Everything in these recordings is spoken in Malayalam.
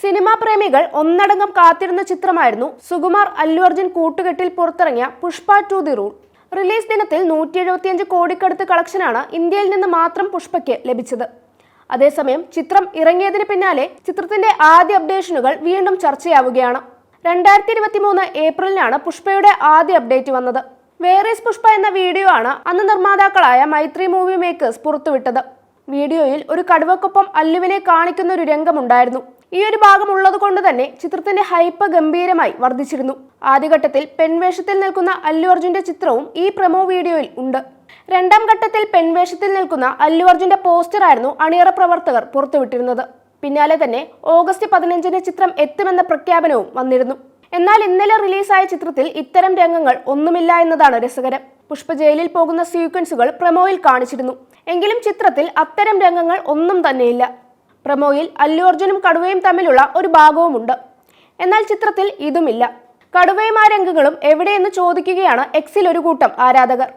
സിനിമാ പ്രേമികൾ ഒന്നടങ്കം കാത്തിരുന്ന ചിത്രമായിരുന്നു സുകുമാർ അല്ലു അർജുൻ കൂട്ടുകെട്ടിൽ പുറത്തിറങ്ങിയ Pushpa two the rule. Release ദിനത്തിൽ നൂറ്റി എഴുപത്തിയഞ്ച് കോടിക്കടുത്ത് കളക്ഷനാണ് ഇന്ത്യയിൽ നിന്ന് മാത്രം പുഷ്പയ്ക്ക് ലഭിച്ചത്. അതേസമയം ചിത്രം ഇറങ്ങിയതിന് പിന്നാലെ ചിത്രത്തിന്റെ ആദ്യ അപ്ഡേഷനുകൾ വീണ്ടും ചർച്ചയാവുകയാണ്. രണ്ടായിരത്തി ഇരുപത്തി മൂന്ന് ഏപ്രിലിനാണ് പുഷ്പയുടെ ആദ്യ അപ്ഡേറ്റ് വന്നത്. വേറീസ് പുഷ്പ എന്ന വീഡിയോ ആണ് അന്ന് നിർമ്മാതാക്കളായ മൈത്രി മൂവി മേക്കേഴ്സ് പുറത്തുവിട്ടത്. വീഡിയോയിൽ ഒരു കടുവക്കൊപ്പം അല്ലുവിനെ കാണിക്കുന്ന ഒരു രംഗമുണ്ടായിരുന്നു. ഈ ഒരു ഭാഗം ഉള്ളത് കൊണ്ട് തന്നെ ചിത്രത്തിന്റെ ഹൈപ്പ് ഗംഭീരമായി വർദ്ധിച്ചിരുന്നു. ആദ്യഘട്ടത്തിൽ പെൺവേഷത്തിൽ നിൽക്കുന്ന അല്ലു അർജുന്റെ ചിത്രവും ഈ പ്രമോ വീഡിയോയിൽ ഉണ്ട്. രണ്ടാം ഘട്ടത്തിൽ പെൺവേഷത്തിൽ നിൽക്കുന്ന അല്ലു അർജുന്റെ പോസ്റ്റർ ആയിരുന്നു അണിയറ പ്രവർത്തകർ പുറത്തുവിട്ടിരുന്നത്. പിന്നാലെ തന്നെ ഓഗസ്റ്റ് പതിനഞ്ചിന് ചിത്രം എത്തുമെന്ന പ്രഖ്യാപനവും വന്നിരുന്നു. എന്നാൽ ഇന്നലെ റിലീസായ ചിത്രത്തിൽ ഇത്തരം രംഗങ്ങൾ ഒന്നുമില്ല എന്നതാണ് രസകരം. പുഷ്പ ജയിലിൽ പോകുന്ന സീക്വൻസുകൾ പ്രമോയിൽ കാണിച്ചിരുന്നു. എങ്കിലും ചിത്രത്തിൽ അത്തരം രംഗങ്ങൾ ഒന്നും തന്നെയില്ല. പ്രമോയിൽ അല്ലു അർജുനും കടുവയും തമ്മിലുള്ള ഒരു ഭാഗവുമുണ്ട്. എന്നാൽ ചിത്രത്തിൽ ഇതുമില്ല. കടുവയും ആ രംഗങ്ങളും എവിടെയെന്ന് ചോദിക്കുകയാണ് എക്സിൽ ഒരു കൂട്ടം ആരാധകർ.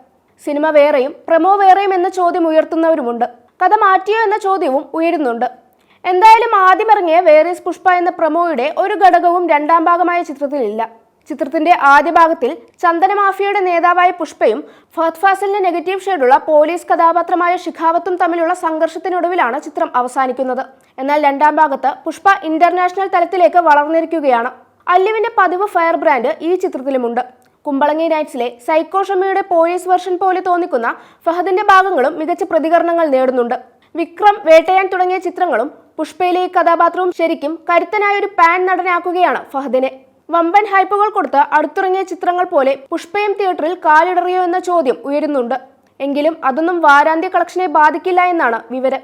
സിനിമ വേറെയും പ്രമോ വേറെയും എന്ന ചോദ്യം ഉയർത്തുന്നവരുമുണ്ട്. കഥ മാറ്റിയോ എന്ന ചോദ്യവും ഉയരുന്നുണ്ട്. എന്തായാലും ആദ്യം ഇറങ്ങിയ വേറീസ് പുഷ്പ എന്ന പ്രമോയുടെ ഒരു ഘടകവും രണ്ടാം ഭാഗമായ ചിത്രത്തിലില്ല. ചിത്രത്തിന്റെ ആദ്യ ഭാഗത്തിൽ ചന്ദന മാഫിയയുടെ നേതാവായ പുഷ്പയും ഫഹദ് ഫാസിലിന്റെ നെഗറ്റീവ് ഷെയ്ഡുള്ള പോലീസ് കഥാപാത്രമായ ഷിഖാവത്തും തമ്മിലുള്ള സംഘർഷത്തിനൊടുവിലാണ് ചിത്രം അവസാനിക്കുന്നത്. എന്നാൽ രണ്ടാം ഭാഗത്ത് പുഷ്പ ഇന്റർനാഷണൽ തലത്തിലേക്ക് വളർന്നിരിക്കുകയാണ്. അല്ലുവിന്റെ പതിവ് ഫയർ ബ്രാൻഡ് ഈ ചിത്രത്തിലുമുണ്ട്. കുമ്പളങ്ങി നൈറ്റ്സിലെ സൈക്കോ ഷമിയുടെ പോലീസ് വെർഷൻ പോലെ തോന്നിക്കുന്ന ഫഹദിന്റെ ഭാഗങ്ങളും മികച്ച പ്രതികരണങ്ങൾ നേടുന്നുണ്ട്. വിക്രം വേട്ടയാൻ തുടങ്ങിയ ചിത്രങ്ങളും പുഷ്പയിലെ കഥാപാത്രവും ശരിക്കും കരുത്തനായ ഒരു പാൻ നടനാക്കുകയാണ് ഫഹദിനെ. വമ്പൻ ഹൈപ്പുകൾ കൊടുത്ത് അടുത്തിറങ്ങിയ ചിത്രങ്ങൾ പോലെ പുഷ്പയും തിയേറ്ററിൽ കാലിടറിയോ എന്ന ചോദ്യം ഉയരുന്നുണ്ട്. എങ്കിലും അതൊന്നും വാരാന്ത്യ കളക്ഷനെ ബാധിക്കില്ല എന്നാണ് വിവരം.